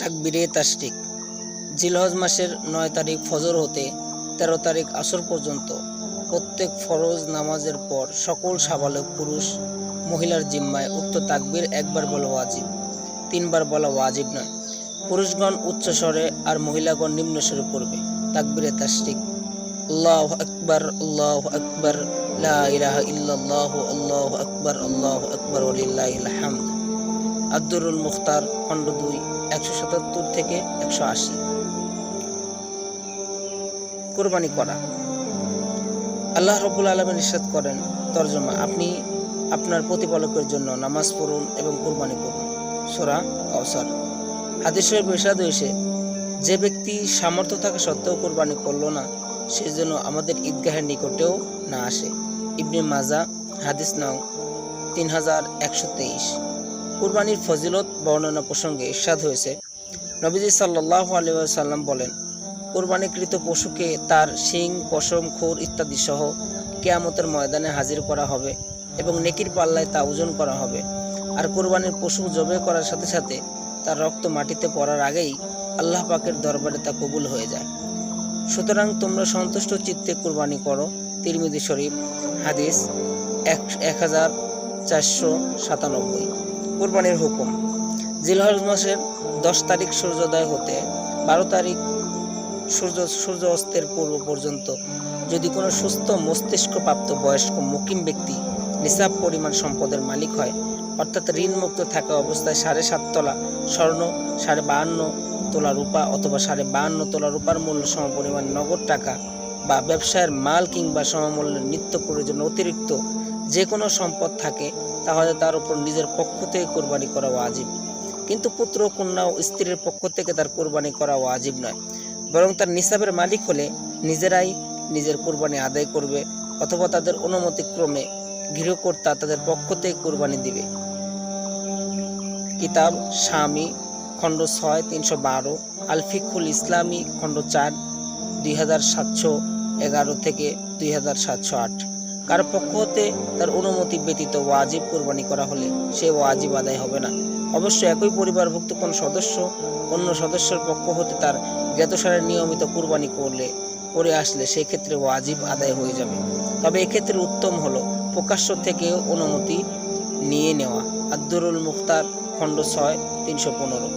তাকবিরে তাশরিক। জিলহজ মাসের নয় তারিখ ফজর হতে তেরো তারিখ আসর পর্যন্ত প্রত্যেক ফরজ নামাজের পর সকল সাবালক পুরুষ মহিলার জিম্মায় উক্ত তাকবির একবার বলা ওয়াজিব, তিনবার বলা ওয়াজিব নয়। পুরুষগণ উচ্চ স্বরে আর মহিলাগণ নিম্ন স্বরে পড়বে, তাকবিরে তাশরিক। আল্লাহ আকবর, আল্লাহ আকবার, লা ইলাহা ইল্লাল্লাহ, আল্লাহ আকবার আল্লাহ আকবার, ওয়ালিল্লাহিল হামদ। আব্দুরুল মুখতার খণ্ড দুই, একশো সাতাত্তর থেকে একশো আশি। কোরবানি করা। আল্লাহ রব্বুল আলমের নিষেধ করেন, তর্জমা, আপনি আপনার প্রতিপালকের জন্য নামাজ পড়ুন এবং কোরবানি করুন। সোরা অবসর হাদিস শরীফ ইরশাদ হয়েছে, যে ব্যক্তি সামর্থ্য থাকা সত্ত্বেও কোরবানি করল না, সে যেন আমাদের ঈদগাহের নিকটেও না আসে। ইবনে মাজা, হাদিস নং তিন হাজার একশো তেইশ। কুরবানির ফজিলত বর্ণনা প্রসঙ্গে ইরশাদ হয়েছে। নবীজি সাল্লাহ আলিয়াল্লাম বলেন, কোরবানিকৃত পশুকে তার শিং, পশম, খুর ইত্যাদি সহ কেয়ামতের ময়দানে হাজির করা হবে এবং নেকির পাল্লায় তা ওজন করা হবে। আর কোরবানির পশু জবে করার সাথে সাথে তার রক্ত মাটিতে পড়ার আগেই আল্লাহ পাকের দরবারে তা কবুল হয়ে যায়। সুতরাং তোমরা সন্তুষ্ট চিত্তে কোরবানি করো। তিরমিদি শরীফ, হাদিস এক এক হাজার চারশো সাতানব্বই। কোরবানির হুকুম। জিলহজ মাসের দশ তারিখ সূর্যোদয় হতে বারো তারিখ সূর্য সূর্য অস্তের পূর্ব পর্যন্ত যদি কোনো সুস্থ মস্তিষ্কপ্রাপ্ত বয়স্ক মুকিম ব্যক্তি নিসাব পরিমাণ সম্পদের মালিক হয়, অর্থাৎ ঋণমুক্ত থাকা অবস্থায় সাড়ে সাত তলা স্বর্ণ, সাড়ে বাহান্ন তোলা রূপা অথবা সাড়ে বাহান্ন তোলা রূপার মূল্য সমপরিমাণ নগদ টাকা বা ব্যবসায়ের মাল কিংবা সমমূল্যের নিত্য প্রয়োজন অতিরিক্ত যে কোনো সম্পদ থাকে, তাহলে তার উপর নিজের পক্ষ থেকে কোরবানি করা ওয়াজিব। কিন্তু পুত্র কন্যা ও স্ত্রীর পক্ষ থেকে তার কোরবানি করা ওয়াজিব নয়। বরং তার নিসাবের মালিক হলে নিজেরাই নিজের কোরবানি আদায় করবে অথবা তাদের অনুমতিক্রমে গৃহকর্তা তাদের পক্ষ থেকে কোরবানি দিবে। কিতাব স্বামী খণ্ড ছয়, তিনশো বারো আলফিকুল ইসলামী, খণ্ড চার, দুই হাজার সাতশো এগারো থেকে দুই হাজার সাতশো আট। কার পক্ষ হতে তার অনুমতি ব্যতীত ওয়াজিব কোরবানি করা হলে সে ওয়াজিব আদায় হবে না। অবশ্য একই পরিবারভুক্ত কোন সদস্য অন্য সদস্যের পক্ষ হতে তার জ্ঞাতসারে নিয়মিত কোরবানি করলে, করে আসলে সেক্ষেত্রে ওয়াজিব আদায় হয়ে যাবে। তবে এক্ষেত্রে উত্তম হলো প্রকাশ্য থেকে অনুমতি নিয়ে নেওয়া। আব্দুরুল মুখতার, খণ্ড ছয়, তিনশো পনেরো।